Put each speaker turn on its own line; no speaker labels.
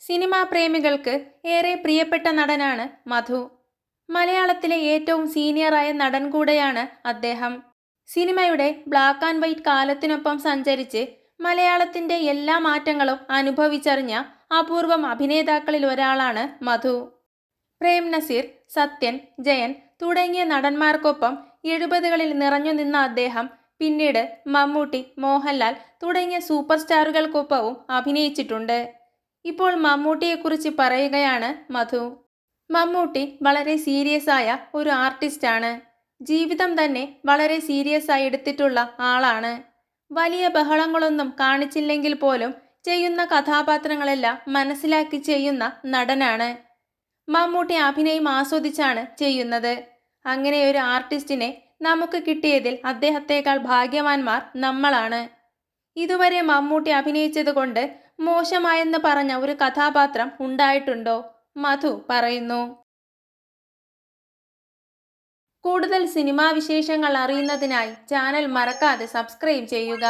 Cinema പ്രേമികൾക്ക് ഏറെ പ്രിയപ്പെട്ട നടനാണ് മധു. മലയാളത്തിലെ ഏറ്റവും സീനിയറായ നടൻ കൂടെയാണ് അദ്ദേഹം. സിനിമയുടെ ബ്ലാക്ക് ആൻഡ് വൈറ്റ് കാലത്തിനൊപ്പം സഞ്ചരിച്ച് മലയാളത്തിന്റെ എല്ലാ മാറ്റങ്ങളും അനുഭവിച്ചറിഞ്ഞ അപൂർവം അഭിനേതാക്കളിൽ ഒരാളാണ് മധു. പ്രേം നസീർ സത്യൻ ജയൻ തുടങ്ങിയ നടന്മാർക്കൊപ്പം എഴുപതുകളിൽ നിറഞ്ഞു നിന്ന അദ്ദേഹം പിന്നീട് മമ്മൂട്ടി മോഹൻലാൽ തുടങ്ങിയ സൂപ്പർ സ്റ്റാറുകൾക്കൊപ്പവും അഭിനയിച്ചിട്ടുണ്ട്. ഇപ്പോൾ മമ്മൂട്ടിയെക്കുറിച്ച് പറയുകയാണ് മധു. മമ്മൂട്ടി വളരെ സീരിയസ് ആയ ഒരു ആർട്ടിസ്റ്റാണ് ജീവിതം തന്നെ വളരെ സീരിയസ് ആയി എടുത്തിട്ടുള്ള ആളാണ്. വലിയ ബഹളങ്ങളൊന്നും കാണിച്ചില്ലെങ്കിൽ പോലും ചെയ്യുന്ന കഥാപാത്രങ്ങളെല്ലാം മനസ്സിലാക്കി ചെയ്യുന്ന നടനാണ്. മമ്മൂട്ടി അഭിനയം ആസ്വദിച്ചാണ് ചെയ്യുന്നത്. അങ്ങനെ ഒരു ആർട്ടിസ്റ്റിനെ നമുക്ക് കിട്ടിയതിൽ അദ്ദേഹത്തേക്കാൾ ഭാഗ്യവാന്മാർ നമ്മളാണ്. ഇതുവരെ മമ്മൂട്ടി അഭിനയിച്ചത് കൊണ്ട് മോശമായെന്ന് പറഞ്ഞ ഒരു കഥാപാത്രം ഉണ്ടായിട്ടുണ്ടോ? മധു പറയുന്നു. കൂടുതൽ സിനിമാ വിശേഷങ്ങൾ അറിയുന്നതിനായി ചാനൽ മറക്കാതെ സബ്സ്ക്രൈബ് ചെയ്യുക.